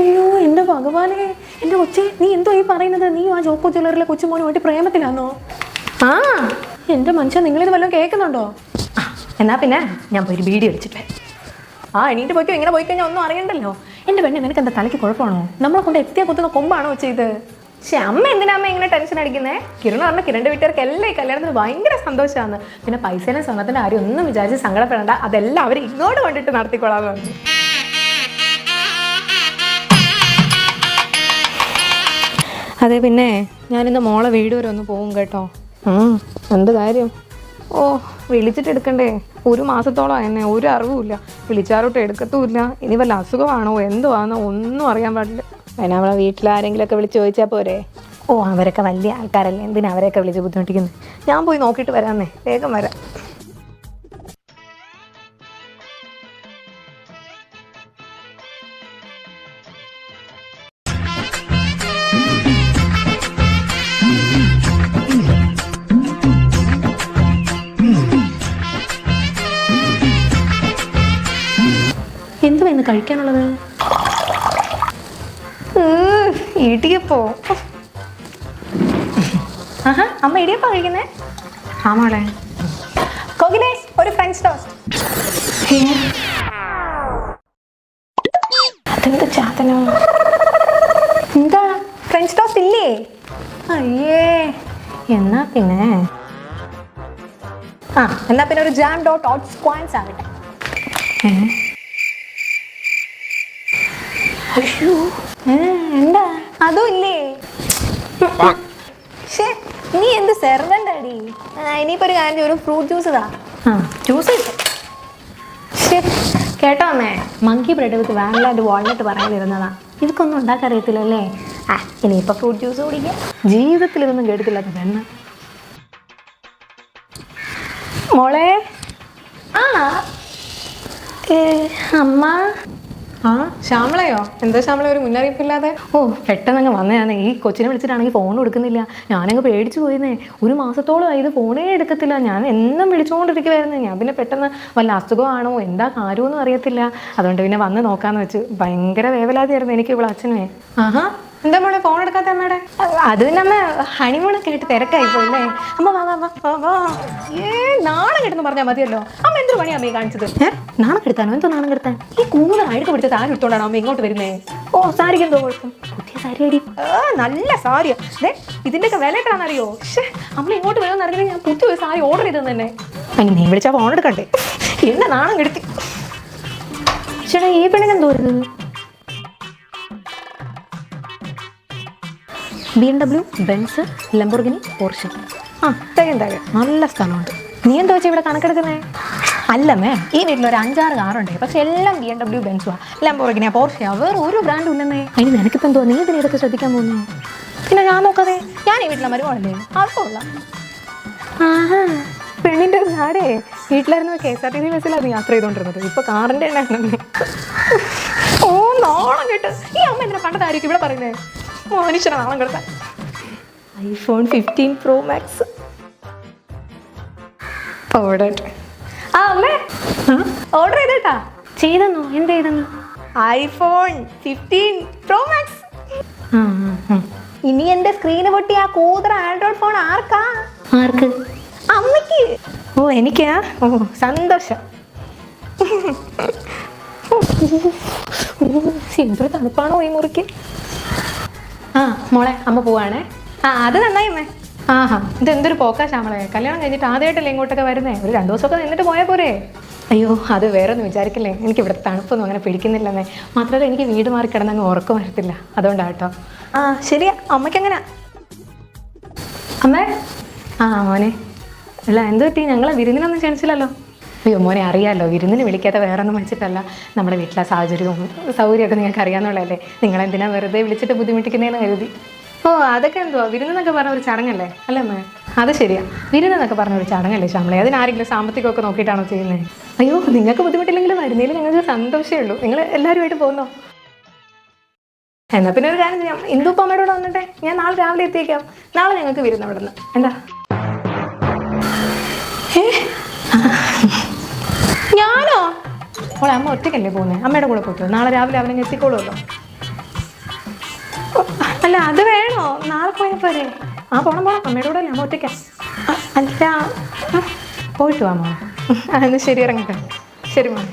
അയ്യോ എന്റെ ഭഗവാനെ എന്റെ കൊച്ചെ നീ എന്തോ ഈ പറയുന്നത്? നീ ആ ജോക്കോ ജ്വല്ലറിലെ കൊച്ചുമോനുമായിട്ട് പ്രേമത്തിലാണോ ആ. എന്റെ മനുഷ്യൻ നിങ്ങളിത് വല്ലതും കേൾക്കുന്നുണ്ടോ? എന്നാ പിന്നെ ഞാൻ പോയി ഒരു വീഡിയോ വെച്ചിട്ടേ ആ എണീറ്റ് പോയിക്കോ ഇങ്ങനെ പോയി കഴിഞ്ഞാൽ ഒന്നും അറിയണ്ടല്ലോ. എന്റെ പെണ്ണെ നിനക്ക് എന്താ തലയ്ക്ക് കുഴപ്പമാണോ? നമ്മളെ കൊണ്ട് എത്തിയ കുത്തുന്ന കൊമ്പാണോ ചെയ്ത്? പക്ഷെ അമ്മ എന്തിനാ അമ്മ ഇങ്ങനെ ടെൻഷൻ അടിക്കുന്നേ? കിരണ പറഞ്ഞ കിരണിന്റെ വീട്ടുകാർക്ക് എല്ലാം ഈ കല്യാണത്തിന് ഭയങ്കര സന്തോഷമാണ് പിന്നെ പൈസേനെ സ്വർണത്തിന്റെ ആരും ഒന്നും വിചാരിച്ച് സങ്കടപ്പെടേണ്ട. അതെല്ലാം അവർ ഇങ്ങോട്ട് കൊണ്ടിട്ട് നടത്തിക്കൊള്ളാന്ന് പറഞ്ഞു. അതെ പിന്നെ ഞാനിന്ന് മോളെ വീട് വരെ ഒന്ന് പോകും കേട്ടോ. എന്ത് കാര്യം? ഓ വിളിച്ചിട്ട് എടുക്കണ്ടേ? ഒരു മാസത്തോളം എന്നെ ഒരു അറിവുമില്ല. വിളിച്ചാറോട്ട് എടുക്കത്തുമില്ല. ഇനി വല്ല അസുഖമാണോ എന്തുവാണോ ഒന്നും അറിയാൻ പാടില്ല. അതിന് നമ്മളെ വീട്ടിൽ ആരെങ്കിലുമൊക്കെ വിളിച്ച് ചോദിച്ചാൽ പോരെ? ഓ അവരൊക്കെ വലിയ ആൾക്കാരല്ലേ. എന്തിനാ അവരെയൊക്കെ വിളിച്ച് ബുദ്ധിമുട്ടിക്കുന്നത് ഞാൻ പോയി നോക്കിയിട്ട് വരാമെന്നേ വേഗം വരാം. ഇന്ന് കഴിക്കാനുള്ളത് ഇടിയപ്പോ. ആഹാ അമ്മ ഇടിയപ്പോ കഴിക്കുന്നേ? ആ മോളെ. കോകിലേ ഒരു ഫ്രഞ്ച് ടോസ്റ്റ് അതെന്ത് ചാതനോ എന്താ? ഫ്രഞ്ച് ടോസ്റ്റ് ഇല്ലേ? അയ്യേ എന്നാ പിന്നെ? ആ എന്നാ പിന്നെ ഒരു ജാം ഡോട്ട് ഓട്ട് സ്ക്വാൻസ് ആവട്ടെ ഏ അയ്യോ. എന്താ? അതും ഇല്ലേ? ശ്ശേ, നീ എന്ത് സെർവന്റ് അടി ഇനിയിപ്പോ ഒരു കാര്യം ഒരു ഫ്രൂട്ട് ജ്യൂസ് ഇതാ. ജ്യൂസ് കേട്ടോ അമ്മേ monkey bread with vanilla and walnut പറയാനിരുന്നതാ ഇതൊക്കൊന്നും ഉണ്ടാക്കറിയത്തില്ലല്ലേ ആ ഇനിയിപ്പോ ഫ്രൂട്ട് ജ്യൂസ് കുടിക്കാം. ജീവിതത്തിൽ ഇതൊന്നും കേട്ടിട്ടില്ലാത്ത പെണ്ണ് മോളെ? ആ അമ്മ? ആ ശ്യാമളയോ? എന്താ ശ്യാമള ഒരു മുന്നറിയിപ്പില്ലാതെ? ഓ പെട്ടെന്ന് അങ്ങ് വന്നതാണ് ഈ കൊച്ചിനെ വിളിച്ചിട്ടാണെങ്കിൽ ഫോൺ എടുക്കുന്നില്ല ഞാനങ്ങ് പേടിച്ചു പോയിരുന്നേ. ഒരു മാസത്തോളം ഇത് ഫോണേ എടുക്കത്തില്ല. ഞാൻ എന്നും വിളിച്ചുകൊണ്ടിരിക്കുവായിരുന്നു. ഞാൻ പിന്നെ പെട്ടെന്ന് വല്ല അസുഖമാണോ? എന്താ കാര്യമൊന്നും അറിയത്തില്ല. അതുകൊണ്ട് പിന്നെ വന്ന് നോക്കാന്ന് വെച്ച് ഭയങ്കര വേവലാതിയായിരുന്നു എനിക്ക് ഇവിടെ അച്ഛനെ. ആഹാ. എന്താ മോളെ ഫോൺ എടുക്കാത്ത അമ്മയുടെ? അത് പിന്നെ അമ്മ ഹണിമൂണൊക്കെ ആയിട്ട് തിരക്കായി പോയില്ലേ. അമ്മ വാ വാ വാ വാ ഏ നാണം കെട്ടെന്ന് പറഞ്ഞാൽ മതിയല്ലോ. അമ്മ എന്തൊരു പണിയാ അമ്മയെ കാണിച്ചത്? ഏ നാണം കെടുത്താനോ? എന്തോ നാണം കെടുത്താൻ? ഈ കൂടുതൽ അഴുക്ക് പിടിച്ച താരം ഇട്ടുകൊണ്ടാണോ അമ്മ ഇങ്ങോട്ട് വരുന്നേ? ഓ സാരിക്ക് എന്തോ കുഴപ്പം? പുതിയ സാരി അടി. നല്ല സാരിയാ. ദേ ഇതിന്റെയൊക്കെ വില എത്രയാണെന്നറിയോ? പക്ഷേ അമ്മ ഇങ്ങോട്ട് വരുമെന്ന് അറിയില്ല ഞാൻ പുതിയ ഒരു സാരി ഓർഡർ ചെയ്തത് തന്നെ. അങ്ങനെ നീ വിളിച്ചാൽ ഫോൺ എടുക്കണ്ടേ? എന്നെ നാണം കെടുത്തി. ചേട്ടാ ഈ പെണ്ണിനെന്തോ വരുന്നത് B M W Benz Lamborghini Porsche ആ തികയും തികയും നല്ല സ്ഥലമുണ്ട്. നീ എന്താ വെച്ചാൽ ഇവിടെ കണക്കെടുക്കുന്നേ? അല്ലമ്മേ ഈ വീട്ടിൽ ഒരു അഞ്ചാറ് കാറുണ്ട്. പക്ഷെ എല്ലാം ബി എം ഡബ്ല്യു ബെൻസുവാ. ലംബോർഗിനിയാ പോർഷയാ. വേറെ ഒരു ബ്രാൻഡ് ഇല്ലെന്നേ. അതിന് നിനക്കിപ്പോൾ എന്തോ നീ ഇതിനെ ഇതൊക്കെ ശ്രദ്ധിക്കാൻ പോകുന്നു. പിന്നെ ഞാൻ നോക്കാതെ ഞാൻ ഈ വീട്ടിലെ മരുവാണല്ലേ അതുകൊള്ള ആഹാ. പെണ്ണിന്റെ ഒരു നാടേ. വീട്ടിലായിരുന്നു K S R T C ബസ്സിലായിരുന്നു യാത്ര ചെയ്തുകൊണ്ടിരുന്നത് ഇപ്പൊ കാറിന്റെ എണ്ണ ഓ നാണം കേട്ട്. ഈ അമ്മ എന്തിനാ പണ്ടത്തെ ആയിരിക്കും ഇവിടെ പറയുന്നേ? മനുഷ്യനെ നാണം കെടുത്താൻ iPhone fifteen pro max order ആ അമ്മേ. ഓർഡർ ചെയ്തേട്ടാ. ചെയ്തെന്നു? എന്ത് ചെയ്തെന്നു? ഐഫോൺ ഫിഫ്റ്റീൻ പ്രോ മാക്സ് ഇനി എന്റെ സ്ക്രീന് പൊട്ടി ആ കൂതറ ആൻഡ്രോയിഡ് ഫോൺ ആർക്കാ? ആർക്ക്? അമ്മയ്ക്ക്. ഓ എനിക്കാ? ഓ സന്തോഷം. എന്തൊരു തണുപ്പാണോ ഈ മുറിക്ക്? ആ മോളെ അമ്മ പോവാണേ. ആ അത് നന്നായി അമ്മേ. ആഹാ ഇത് എന്തൊരു പോക്കാ ശ്യാമളെ. കല്യാണം കഴിഞ്ഞിട്ട് ആദ്യമായിട്ടല്ലേ ഇങ്ങോട്ടൊക്കെ വരുന്നേ? ഒരു രണ്ടു ദിവസമൊക്കെ നിന്നിട്ട് പോയാൽ പോരെ. അയ്യോ അത് വേറെ ഒന്നും വിചാരിക്കില്ലേ? എനിക്ക് ഇവിടെ തണുപ്പൊന്നും അങ്ങനെ പിടിക്കുന്നില്ലെന്നേ. മാത്രമല്ല എനിക്ക് വീട് മാറി കിടന്നങ്ങ് ഉറക്കം വരത്തില്ല. അതുകൊണ്ടാ കേട്ടോ. ആ ശരിയാ. അമ്മയ്ക്ക് എങ്ങനെയാ അമ്മേ. ആ മോനെ. അല്ല എന്ത് പറ്റി? ഞങ്ങളെ വിരുന്നിനൊന്നും ക്ഷണിച്ചില്ലല്ലോ. അയ്യോ മോനെ അറിയാമല്ലോ വിരുന്നിന് വിളിക്കാത്ത വേറൊന്നും ഒന്നും വിളിച്ചിട്ടല്ല നമ്മുടെ വീട്ടിലെ സാഹചര്യവും സൗകര്യമൊക്കെ നിങ്ങൾക്ക് അറിയാമെന്നുള്ളതല്ലേ നിങ്ങളെന്തിനാ വെറുതെ വിളിച്ചിട്ട് ബുദ്ധിമുട്ടിക്കുന്നതെന്ന് കരുതി? ഓ അതൊക്കെ എന്തുവാ? വിരുന്നെന്നൊക്കെ പറഞ്ഞ ഒരു ചടങ്ങല്ലേ? അല്ലേ മേ അത് ശരിയാ. വിരുന്നെന്നൊക്കെ പറഞ്ഞ ഒരു ചടങ്ങല്ലേ ശ്യാമളെ? അതിനാരെങ്കിലും സാമ്പത്തികമൊക്കെ നോക്കിയിട്ടാണോ ചെയ്യുന്നത് അയ്യോ നിങ്ങൾക്ക് ബുദ്ധിമുട്ടില്ലെങ്കിലും വരുന്നതിൽ ഞങ്ങൾക്ക് സന്തോഷമേ ഉള്ളൂ. നിങ്ങൾ എല്ലാവരുമായിട്ട് പോകുന്നോ എന്നാ പിന്നെ ഒരു കാര്യം ചെയ്യാം. ഇന്ദുപ്പ അമ്മയോട് വന്നിട്ടെ. ഞാൻ നാളെ രാവിലെ എത്തിയേക്കാം. നാളെ ഞങ്ങൾക്ക് വരുന്ന അവിടെ നിന്ന് എന്താ? ഏ? അപ്പോൾ അമ്മ ഒറ്റയ്ക്കല്ലേ പോകുന്നത് അമ്മയുടെ കൂടെ പോയിക്കോ നാളെ രാവിലെ അവനെ എത്തിക്കോളുമല്ലോ. അല്ല അത് വേണോ? നാളെ പോയാൽ പോരെ. ആ പോണം പോണം. അമ്മയുടെ കൂടെ അല്ലേ? അമ്മ ഒറ്റയ്ക്ക. അല്ല പോയിട്ട് വാ മാ എന്നാൽ ശരി ഇറങ്ങട്ടെ. ശരി മാം